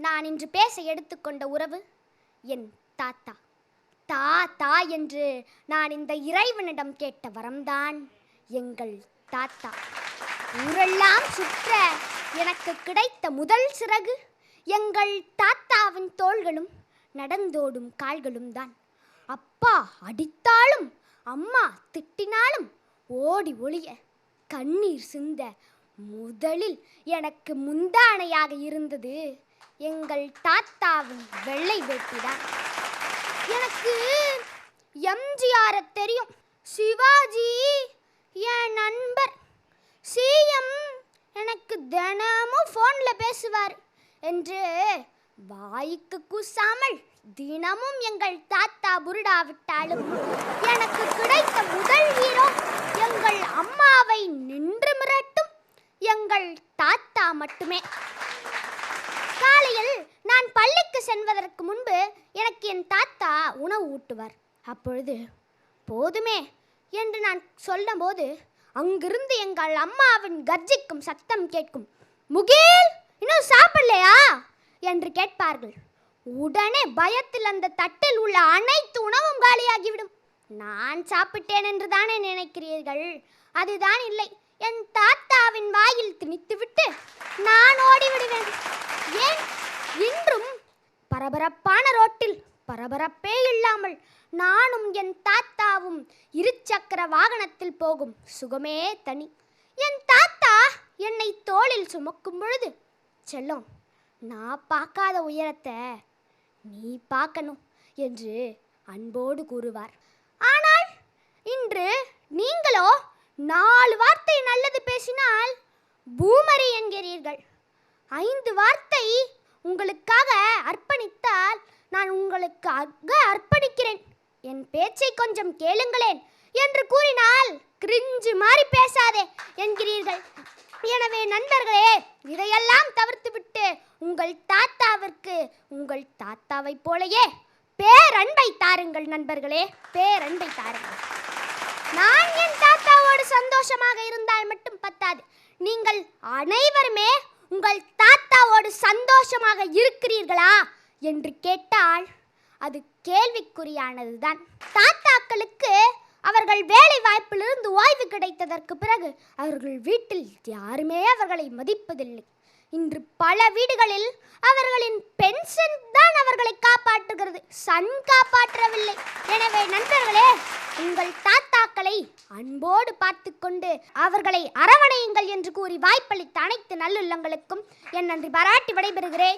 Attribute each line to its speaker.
Speaker 1: நான் இன்று பேச எடுத்துக்கொண்ட உறவு என் தாத்தா. தாத்தா என்று நான் இந்த இறைவனிடம் கேட்ட வரம்தான் எங்கள் தாத்தா. ஊரெல்லாம் சுற்ற எனக்கு கிடைத்த முதல் சிறகு எங்கள் தாத்தாவின் தோள்களும் நடந்தோடும் கால்களும் தான் அப்பா அடித்தாலும் அம்மா திட்டினாலும் ஓடி ஒளிய கண்ணீர் சிந்த முதலில் எனக்கு முந்தானையாக இருந்தது. எங்கள் தாத்தாவின் வெள்ளை வேட்டிதான் எனக்கு எம்ஜிஆரை தெரியும். சிவாஜி என் நண்பர். சிஎம் எனக்கு தினமும் ஃபோனில் பேசுவார் என்று வாய்க்கு கூசாமல் தினமும் எங்கள் தாத்தா புருடாவிட்டாலும் எனக்கு கிடைத்த முதல் ஹீரோ எங்கள் அம்மாவை நின்று மிரட்டும் எங்கள் தாத்தா மட்டுமே. காலையில் நான் பள்ளிக்கு செல்வதற்கு முன்பு எனக்கு என் தாத்தா உணவு ஊட்டுவார். அப்பொழுது போதுமே என்று நான் சொல்லும்போது அங்கிருந்து எங்கள் அம்மாவின் கர்ஜிக்கும் சத்தம் கேட்கும். முகில் இன்னும் சாப்பிடலையா? என்று கேட்பார்கள். உடனே பயத்தில் அந்த தட்டில் உள்ள அனைத்து உணவும் காலியாகிவிடும். நான் சாப்பிட்டேன் என்று தானே நினைக்கிறீர்கள்? அதுதான் இல்லை. என் தாத்தாவின் வாயில் திணித்துவிட்டு நான் ஓடிவிடுவேன். ஏன்? இன்றும் பரபரப்பான ரோட்டில் பரபரப்பே இல்லாமல் நானும் என் தாத்தாவும் இருசக்கர வாகனத்தில் போகும் சுகமே தனி. என் தாத்தா என்னை தோளில் சுமக்கும் பொழுது செல்லம் நான் பார்க்காத உயரத்தை நீ பார்க்கணும் என்று அன்போடு கூறுவார். ஆனால் இன்று நீங்களோ நாலு வார்த்தை நல்லது பேசினால் பூமரி என்கிறீர்கள். ஐந்து வார்த்தை உங்களுக்காக அர்ப்பணித்தால் நான் உங்களுக்காக அர்ப்பணிக்கிறேன். என் பேச்சை கொஞ்சம் கேளுங்களேன் என்று கூறினால் கிரிஞ்சு மாதிரி பேசாதே என்கிறீர்கள். எனவே நண்பர்களே இதையெல்லாம் தவிர்த்துவிட்டு உங்கள் தாத்தாவிற்கு உங்கள் தாத்தாவைப் போலயே பேரன்பை தாருங்கள் நண்பர்களே பேரன்பை தாருங்கள். நான் என் தாத்தாவோடு சந்தோஷமாக இருந்தால் மட்டும் பத்தாது. நீங்கள் அனைவருமே உங்கள் தாத்தாவோடு சந்தோஷமாக இருக்கிறீர்களா? என்று கேட்டால் அது கேள்விக்குறியானதுதான். தாத்தாக்களுக்கு அவர்கள் வேலை வாய்ப்பிலிருந்து ஓய்வு கிடைத்ததற்கு பிறகு அவர்கள் வீட்டில் யாருமே அவர்களை மதிப்பதில்லை. இன்று பல வீடுகளில் அவர்களின் பென்ஷன் தான் அவர்களை காப்பாற்றுகிறது. சன் காப்பாற்றவில்லை. எனவே நண்பர்களே உங்கள் தாத்தா அன்போடு பார்த்து கொண்டு அவர்களை அரவணையுங்கள் என்று கூறி வாய்ப்பளித்த அனைத்து நல்லுள்ளங்களுக்கும் என் நன்றி பாராட்டி விடைபெறுகிறேன்.